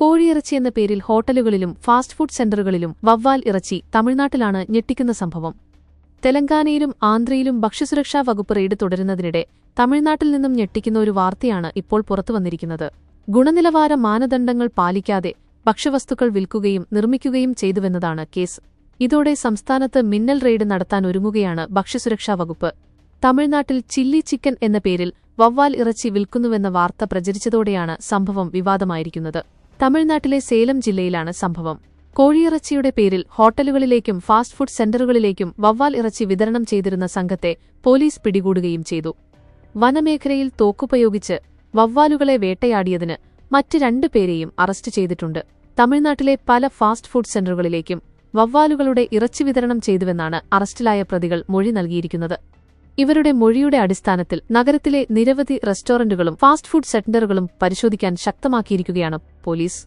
കോഴിയിറച്ചി എന്ന പേരിൽ ഹോട്ടലുകളിലും ഫാസ്റ്റ് ഫുഡ് സെന്ററുകളിലും വവ്വാൽ ഇറച്ചി തമിഴ്നാട്ടിലാണ് ഞെട്ടിക്കുന്ന സംഭവം. തെലങ്കാനയിലും ആന്ധ്രയിലും ഭക്ഷ്യസുരക്ഷാ വകുപ്പ് റെയ്ഡ് തുടരുന്നതിനിടെ തമിഴ്നാട്ടിൽ നിന്നും ഞെട്ടിക്കുന്ന ഒരു വാർത്തയാണ് ഇപ്പോൾ പുറത്തുവന്നിരിക്കുന്നത് ഗുണനിലവാര മാനദണ്ഡങ്ങൾ പാലിക്കാതെ ഭക്ഷ്യവസ്തുക്കൾ വിൽക്കുകയും നിർമ്മിക്കുകയും ചെയ്തുവെന്നതാണ് കേസ്. ഇതോടെ സംസ്ഥാനത്ത് മിന്നൽ റെയ്ഡ് നടത്താൻ ഒരുങ്ങുകയാണ് ഭക്ഷ്യസുരക്ഷാ വകുപ്പ്. തമിഴ്നാട്ടിൽ ചില്ലി ചിക്കൻ എന്ന പേരിൽ വവ്വാൽ ഇറച്ചി വിൽക്കുന്നുവെന്ന വാർത്ത പ്രചരിച്ചതോടെയാണ് സംഭവം വിവാദമായിരിക്കുന്നത്. തമിഴ്നാട്ടിലെ സേലം ജില്ലയിലാണ് സംഭവം. കോഴിയിറച്ചിയുടെ പേരിൽ ഹോട്ടലുകളിലേക്കും ഫാസ്റ്റ് ഫുഡ് സെന്ററുകളിലേക്കും വവ്വാൽ ഇറച്ചി വിതരണം ചെയ്തിരുന്ന സംഘത്തെ പോലീസ് പിടികൂടുകയും ചെയ്തു. വനമേഖലയിൽ തോക്കുപയോഗിച്ച് വവ്വാലുകളെ വേട്ടയാടിയതിന് മറ്റ് രണ്ടുപേരെയും അറസ്റ്റ് ചെയ്തിട്ടുണ്ട്. തമിഴ്നാട്ടിലെ പല ഫാസ്റ്റ് ഫുഡ് സെന്ററുകളിലേക്കും വവ്വാലുകളുടെ ഇറച്ചി വിതരണം ചെയ്തുവെന്നാണ് അറസ്റ്റിലായ പ്രതികൾ മൊഴി നൽകിയിരിക്കുന്നത്. ഇവരുടെ മൊഴിയുടെ അടിസ്ഥാനത്തിൽ നഗരത്തിലെ നിരവധി റെസ്റ്റോറന്റുകളും ഫാസ്റ്റ് ഫുഡ് സെന്ററുകളും പരിശോധിക്കാൻ ശക്തമാക്കിയിരിക്കുകയാണ് പോലീസ്.